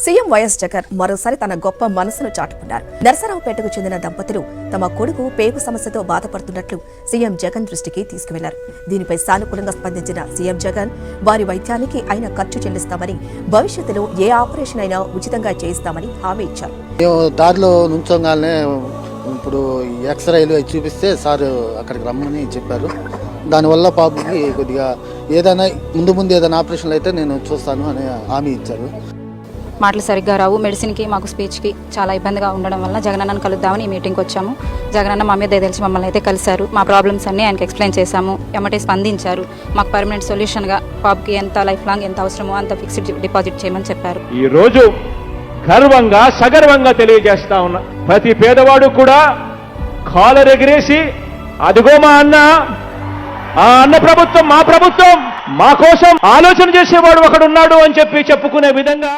CM YS Jagan మరోసారి తన గొప్ప మనసును చాటుకున్నారు. నరసరావుపేటకు చెందిన దంపతులు తమ కొడుకు పేగు సమస్యతో బాధపడుతున్నట్లు సీఎం జగన్ దృష్టికి తీసుకువెళ్ళారు. దీనిపై సానుకూలంగా స్పందించిన సీఎం జగన్ వారి వైద్యానికి ఆయన ఖర్చు చెల్లిస్తామని భవిష్యత్తులో ఏ ఆపరేషన్ అయినా ఉచితంగా చేయిస్తామని హామీ ఇచ్చారు. మేము దారిలో నుంచోగానే ఇప్పుడు ఎక్స్రేలు అవి చూపిస్తే సార్ అక్కడికి రమ్మని చెప్పారు. దానివల్ల పాపకి కొద్దిగా ఏదైనా ముందు ముందు ఏదైనా ఆపరేషన్లు అయితే నేను చూస్తాను అని హామీ ఇచ్చారు. మాటలు సరిగ్గా రావు. మెడిసిన్కి మాకు స్పీచ్కి చాలా ఇబ్బందిగా ఉండడం వల్ల జగనన్నను కలుద్దామని ఈ మీటింగ్కి వచ్చాము. జగనన్న మా మీద తెలిసి మమ్మల్ని అయితే కలిశారు. మా ప్రాబ్లమ్స్ అన్నీ ఆయనకి ఎక్స్ప్లెయిన్ చేశాము. ఎమ్మటే స్పందించారు. మాకు పర్మనెంట్ సొల్యూషన్గా పాపకి ఎంత లైఫ్ లాంగ్ ఎంత అవసరమో అంత ఫిక్స్డ్ డిపాజిట్ చేయమని చెప్పారు. ఈ రోజు గర్వంగా సగర్వంగా తెలియజేస్తా ఉన్నా. ప్రతి పేదవాడు కూడా కాలర్ ఎగిరేసి అదిగో మా అన్న ఆ అన్న ప్రభుత్వం మా ప్రభుత్వం మా కోసం ఆలోచన చేసేవాడు ఒకడున్నాడు అని చెప్పి చెప్పుకునే విధంగా